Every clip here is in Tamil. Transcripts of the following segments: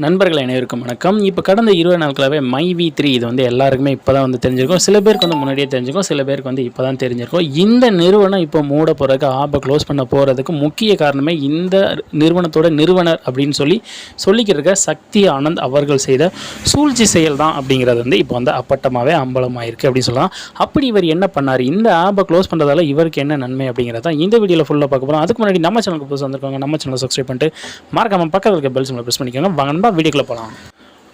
நண்பர்கள் அனைவருக்கும் வணக்கம். இப்போ கடந்த இருபது நாட்களாகவே மை வி த்ரீ இது வந்து எல்லாருக்குமே இப்போ தான் வந்து தெரிஞ்சிருக்கும். சில பேருக்கு வந்து முன்னாடியே தெரிஞ்சிருக்கும் சில பேருக்கு வந்து இப்போ தான் தெரிஞ்சிருக்கும். இந்த நிறுவனம் இப்போ மூட போகிறதுக்கு ஆப்பை க்ளோஸ் பண்ண போகிறதுக்கு முக்கிய காரணமே இந்த நிறுவனத்தோட நிறுவனர் அப்படின்னு சொல்லி சொல்லிக்கிறக்க சக்தி ஆனந்த் அவர்கள் செய்த சூழ்ச்சி செயல் தான் அப்படிங்கிறது வந்து இப்போ வந்து அப்பட்டமாகவே அம்பலமாயிருக்கு அப்படின்னு சொல்லலாம். அப்படி இவர் என்ன பண்ணார்? இந்த ஆப்பை க்ளோஸ் பண்ணுறதால இவருக்கு என்ன நன்மை அப்படிங்கிறத தான் இந்த வீடியோவில் ஃபுல்லாக பார்க்க போகிறோம் அதுக்கு முன்னாடி நம்ம சேனலுக்கு புதுசு வந்திருக்காங்க நம்ம சேனலை சப்ஸ்கிரைப் பண்ணிட்டு மறக்காமல் பக்கத்தில் இருக்க பெல் சிம்மில் ப்ரெஸ் பண்ணிக்கோங்க. வாங்க நண்பா வீடியோக்குள்ளே போகலாம்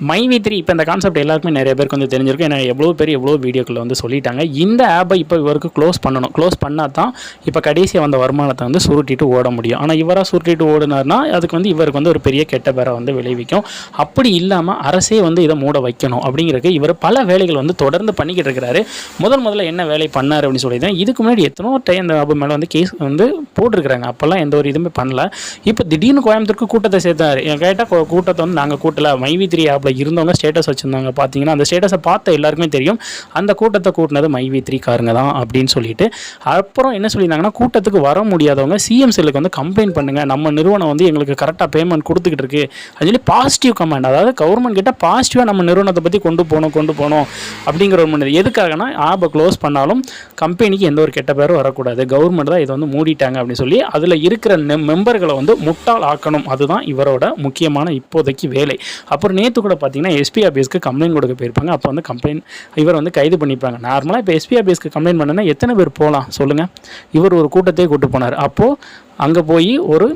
மை வி த்ரீ இப்போ இந்த கான்செப்ட் எல்லாருக்குமே நிறைய பேருக்கு வந்து தெரிஞ்சிருக்கும். ஏன்னா எவ்வளோ பேர் எவ்வளோ வீடியோக்களில் வந்து சொல்லிட்டாங்க. இந்த ஆப்பை இப்போ இவருக்கு க்ளோஸ் பண்ணணும். க்ளோஸ் பண்ணால் தான் இப்போ கடைசியாக வந்த வருமானத்தை வந்து சுருட்டிட்டு ஓட முடியும். ஆனால் இவராக சுருட்டிட்டு ஓடினார்னா அதுக்கு வந்து இவருக்கு வந்து ஒரு பெரிய கெட்ட பேரை வந்து விளைவிக்கும். அப்படி இல்லாமல் அரசே வந்து இதை மூட வைக்கணும் அப்படிங்கிறதுக்கு இவர் பல வேலைகள் வந்து தொடர்ந்து பண்ணிக்கிட்டு இருக்கிறாரு. முதல் முதல்ல என்ன வேலை பண்ணார் அப்படின்னு சொல்லியிருந்தேன் இதுக்கு முன்னாடி எத்தனோ டைம் இந்த ஆப் மேலே வந்து கேஸ் வந்து போட்டிருக்கிறாங்க. அப்போல்லாம் எந்த ஒரு இதுவுமே பண்ணல. இப்போ திடீர்னு கோயம்புத்தூருக்கு கூட்டத்தை சேர்த்தாரு. கேட்டால் கூட்டத்தை வந்து நாங்கள் கூட்டல. மைவி த்ரீ ஆப்பில் இருந்தவங்க ஸ்டேட்டஸ் வச்சுருந்தாங்க. பார்த்தீங்கன்னா அந்த ஸ்டேட்டஸை பார்த்த எல்லாருக்குமே தெரியும். அந்த கூட்டத்தை கூட்டினது மைவி த்ரீ காருங்க தான் அப்படின்னு சொல்லிட்டு. அப்புறம் என்ன சொல்லியிருந்தாங்கன்னா கூட்டத்துக்கு வர முடியாதவங்க சிஎம் செல்லுக்கு வந்து கம்ப்ளைண்ட் பண்ணுங்கள் நம்ம நிறுவனம் வந்து எங்களுக்கு கரெக்டாக பேமெண்ட் கொடுத்துக்கிட்டு இருக்கு. அது சொல்லி பாசிட்டிவ் கமெண்ட் அதாவது கவர்மெண்ட் கிட்ட பாசிட்டிவாக நம்ம நிறுவனத்தை பற்றி கொண்டு போகணும் கொண்டு போகணும் அப்படிங்கிற ஒரு மனிதர். எதுக்காகனா ஆப்பை க்ளோஸ் பண்ணாலும் கம்பெனிக்கு எந்த ஒரு கெட்ட பேரும் வரக்கூடாது. கவர்மெண்ட் தான் இதை வந்து மூடிட்டாங்க அப்படின்னு சொல்லி அதில் இருக்கிற மெம்பர்களை வந்து முட்டாள் ஆக்கணும். அதுதான் இவரோட முக்கியமான இப்போதைக்கு வேலை. அப்புறம் நேற்று கூட பார்த்தீங்கன்னா எஸ்பி ஆஃபீஸ்க்கு கம்ப்ளைண்ட் கொடுக்க போயிருப்பாங்க. அப்போ வந்து கம்ப்ளைண்ட் இவர் வந்து கைது பண்ணிப்பாங்க. நார்மலாக இப்போ எஸ்பி ஆஃபீஸ்க்கு கம்ப்ளைண்ட் பண்ணனா எத்தனை பேர் போகலாம்? சொல்லுங்கள் இவர் ஒரு கூட்டத்தையே கூட்டு போனார். அப்போது அங்கே போய் ஒரு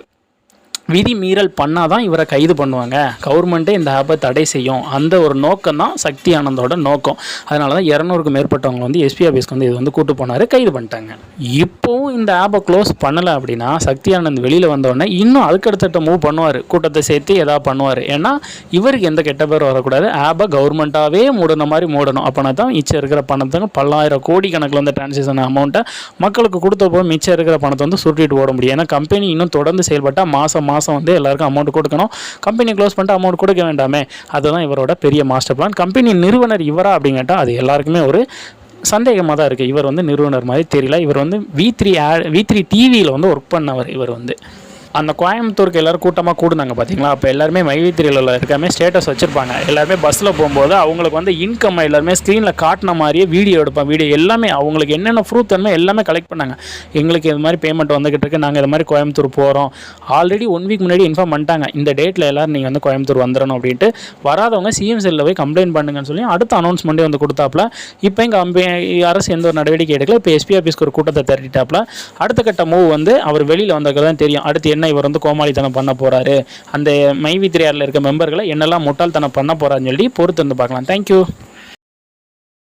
விதி மீறல் பண்ணால் தான் இவரை கைது பண்ணுவாங்க. கவர்மெண்ட்டே இந்த ஆப்பை தடை செய்யும். அந்த ஒரு நோக்கம் தான் சக்தி ஆனந்தோட நோக்கம். அதனால தான் இரநூறுக்கும் மேற்பட்டவங்க வந்து எஸ்பி ஆஃபீஸ்க்கு வந்து இது வந்து கூட்டு போனார் கைது பண்ணிட்டாங்க. இப்போவும் இந்த ஆப்பை க்ளோஸ் பண்ணலை அப்படின்னா சக்தி ஆனந்த் வெளியில் வந்தோடனே இன்னும் அதுக்கடுத்த மூவ் பண்ணுவார். கூட்டத்தை சேர்த்து எதாவது பண்ணுவார். ஏன்னா இவருக்கு எந்த கெட்ட பேர் வரக்கூடாது. ஆப்பை கவர்மெண்ட்டாகவே மூடின மாதிரி மூடணும். அப்போனா தான் மிச்சம் இருக்கிற பணத்தை பல்லாயிரம் கோடி கணக்கில் வந்து டிரான்சேக்ஷன் அமௌண்ட்டை மக்களுக்கு கொடுத்த போது மிச்சம் இருக்கிற பணத்தை வந்து சுருட்டிட்டு ஓட முடியும். ஏன்னா கம்பெனி இன்னும் தொடர்ந்து செயல்பட்டால் மாதம் மாதம் வந்து எல்லாருக்கும் அமௌண்ட் கொடுக்கணும். கம்பெனி க்ளோஸ் பண்ணிட்டு அமௌண்ட் கொடுக்க வேண்டாமே. அதுதான் இவரோட பெரிய மாஸ்டர் பிளான் கம்பெனி நிறுவனர் இவரா அப்படின்னு கேட்டால் அது எல்லாருக்குமே ஒரு சந்தேகமாக தான் இருக்குது இவர் வந்து நிறுவனர் மாதிரி தெரியல. இவர் வந்து வி த்ரீ வி த்ரீ டிவியில் வந்து ஒர்க் பண்ணவர் இவர் வந்து. அந்த கோயம்புத்தூருக்கு எல்லோரும் கூட்டமாக கூடுனாங்க பார்த்தீங்களா அப்போ எல்லாருமே மைவித்திரியில் இருக்காமே ஸ்டேட்டஸ் வச்சுருப்பாங்க. எல்லாருமே பஸ்ஸில் போகும்போது அவங்களுக்கு வந்து இன்கம் எல்லாருமே ஸ்க்ரீனில் காட்டின மாதிரியே வீடியோ எடுப்பாங்க. வீடியோ எல்லாமே அவங்களுக்கு என்னென்ன ப்ரூஃப் தன்மை எல்லாமே கலெக்ட் பண்ணாங்க. எங்களுக்கு இது மாதிரி பேமெண்ட் வந்துகிட்டு இருக்கு. நாங்கள் இது மாதிரி கோயம்புத்தூர் போகிறோம் ஆல்ரெடி ஒன் வீக் முன்னாடி இன்ஃபார்ம் பண்ணிட்டாங்க. இந்த டேட்டில் எல்லோரும் நீங்கள் வந்து கோயம்புத்தூர் வந்துடணும் அப்படின்ட்டு. வராதவங்க சிஎம் செல்லில் போய் கம்ப்ளைண்ட் பண்ணுங்கன்னு சொல்லி அடுத்த அனௌன்ஸ்மெண்ட்டே வந்து கொடுத்தாப்புல. இப்போ எங்கள் அம்பே அரசு எந்த ஒரு நடவடிக்கை எடுக்கல. இப்போ எஸ்பி ஆஃபீஸ்க்கு ஒரு கூட்டத்தை திரட்டிட்டாப்புல. அடுத்த கட்ட மூவ் வந்து அவர் வெளியில் வந்ததுக்கு தான் தெரியும். அடுத்து என்ன என்ன இவர் வந்து கோமாளித்தனம் பண்ண போகிறாரு அந்த மைவி திரையாரில் இருக்க மெம்பர்களை என்னெல்லாம் முட்டாள்தனம் பண்ண போகிறாருன்னு சொல்லி பொறுத்து வந்து பார்க்கலாம். தேங்க்யூ